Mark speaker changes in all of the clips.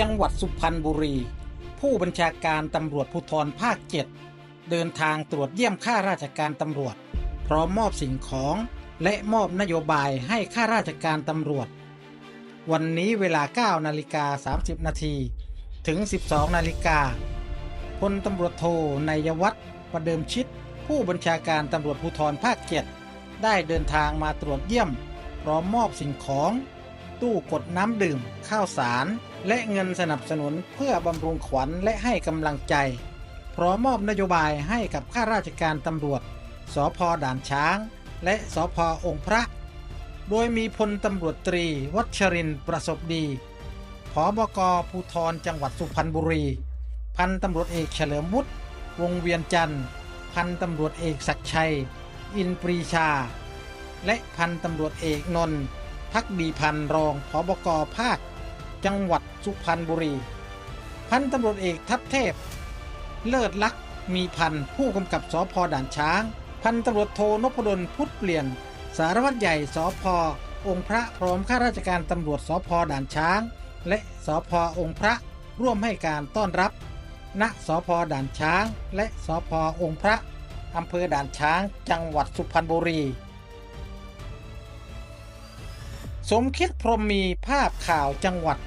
Speaker 1: จังหวัดสุพรรณบุรี ผู้บัญชาการตำรวจภูธรภาคเจ็ดเดินทางตรวจเยี่ยมข้าราชการตำรวจ พร้อมมอบสิ่งของและมอบนโยบายให้ข้าราชการตำรวจ วันนี้เวลา 9 นาฬิกา 30 นาทีถึง 12 นาฬิกาพลตำรวจโทนายวัฒน์ประเดิมชิด ผู้บัญชาการตำรวจภูธรภาคเจ็ดได้เดินทางมาตรวจเยี่ยม พร้อมมอบสิ่งของ ตู้กดน้ำดื่ม ข้าวสาร และเงินสนับสนุนเพื่อบำรุงขวัญและให้กำลังใจ พร้อมมอบนโยบายให้กับข้าราชการตำรวจ สพด่านช้าง และสพองค์พระ โดยมีพลตำรวจตรี วัชรินทร์ประสบดีผอบกภูธรจังหวัดสุพรรณบุรี พันตำรวจเอกเฉลิมวุฒิวงเวียนจันทร์ พันตำรวจเอกศักชัย อินปรีชา และพันตำรวจเอกนนท์พักดีพันรองผบกภาค จังหวัดสุพรรณบุรี พันตำรวจเอกทัพเทพ เลิศลักษ์มีพันผู้กำกับสพด่านช้าง พันตำรวจโทนพดลพุทธเปลี่ยน สารวัตรใหญ่สพองค์พระพร้อมข้าราชการตำรวจสพด่านช้าง และสพองค์พระร่วมให้การต้อนรับ ณสพด่านช้าง และสพองค์พระอำเภอด่านช้าง จังหวัดสุพรรณบุรี สมคิดพรมมีภาพข่าวจังหวัด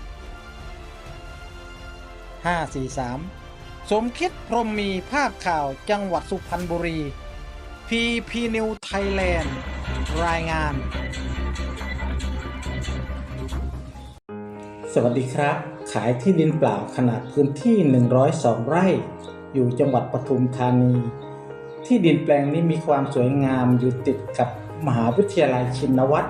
Speaker 1: 543 สมคิดพรมมีภาพข่าวจังหวัดสุพรรณบุรีพีพีนิวไทยแลนด์รายงาน สวัสดีครับ ขายที่ดินเปล่าขนาดพื้นที่ 102 ไร่ อยู่จังหวัดปทุมธานี ที่ดินแปลงนี้มีความสวยงามอยู่ติดกับมหาวิทยาลัยชินวัตร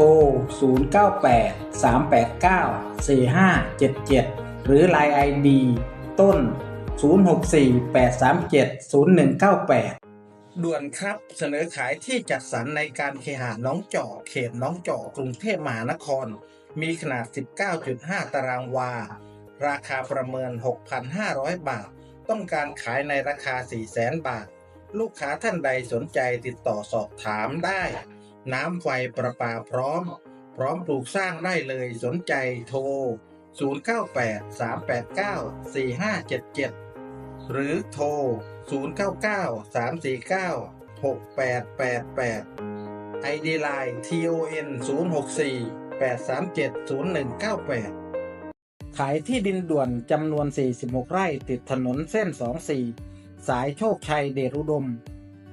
Speaker 1: ร 098 389 4577 หรือ Line ID ต้น 064 837 0198 ด่วนครับเสนอขายที่จัดสรรในการเคหะน้องจอกเขตน้องจอกกรุงเทพมหานคร มีขนาด 19.5 ตารางวา ราคาประเมิน 6,500 บาท ต้องการขายในราคา 400,000 บาท ลูกค้าท่านใดสนใจติดต่อสอบถามได้ น้ำไฟประปาพร้อม พร้อมปลูกสร้างได้เลยสนใจโทร 098 389 4577 หรือโทร 099 349 6888 ID Line TON 064 837 0198ขายที่ดินด่วนจำนวน 46 ไร่ติดถนนเส้น 24 สายโชคชัยเดชอุดม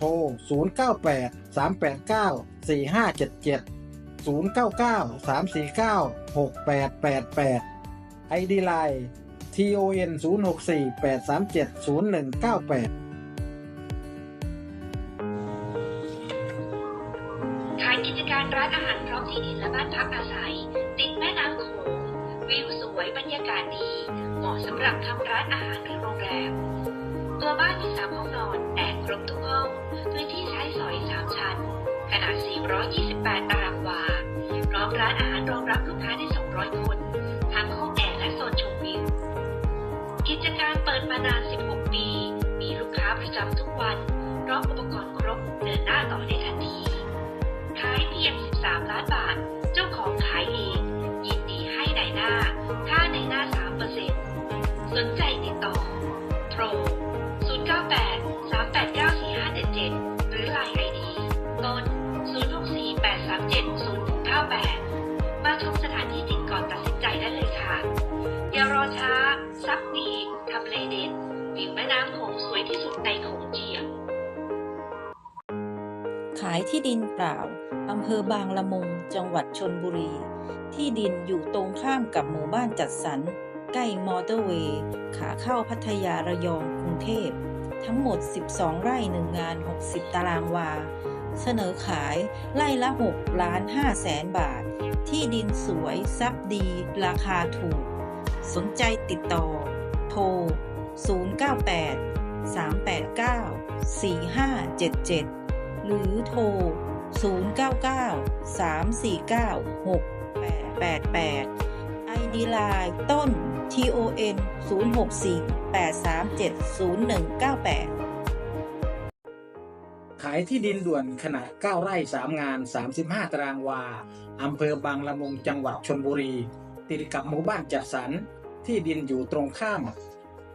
Speaker 1: โทร 098 389 4577 099 349 6888 ID Line TON 064 837 0198
Speaker 2: ขายกิจการร้านอาหารพร้อมที่ดินและบ้านพักอาศัย ติดแม่น้ำโขงวิวสวยบรรยากาศดี เหมาะสำหรับทำร้านอาหารหรือโรงแรม ตัวบ้านมีสามห้องนอนแอร์ครบทุกห้อง พื้นที่ใช้สอยสามชั้น ขนาด 428 ตารางวา พร้อมร้านอาหารรองรับลูกค้าได้ 200 คน ทั้งห้องแอร์และโซนชมวิว กิจการเปิดมานาน 16 ปี มีลูกค้าประจำทุกวัน พร้อมอุปกรณ์ครบ เดินหน้าต่อได้ทันที ขายเพียง 13 ล้านบาท ที่สุดในโขงเจียม
Speaker 3: ขายที่ดินเปล่า อำเภอบางละมุง จังหวัดชนบุรี ที่ดินอยู่ตรงข้ามกับหมู่บ้านจัดสรร ใกล้มอเตอร์เวย์ ขาเข้าพัทยาระยองกรุงเทพ ทั้งหมด 12 ไร่หนึ่งงาน 60 ตารางวา เสนอขายไร่ละ6ล้าน5แสนบาท ที่ดินสวยซับดี ราคาถูก สนใจติดต่อ โทร 098 389 4577 หรือโทร 099 349 6888 ID Line ต้น TON 064 837 0198
Speaker 1: ขายที่ดินด่วนขนาด 9 ไร่ 3 งาน 35 ตารางวา อำเภอบางละมุงจังหวัดชนบุรี ติดกับหมู่บ้านจัดสรรที่ดินอยู่ตรงข้าม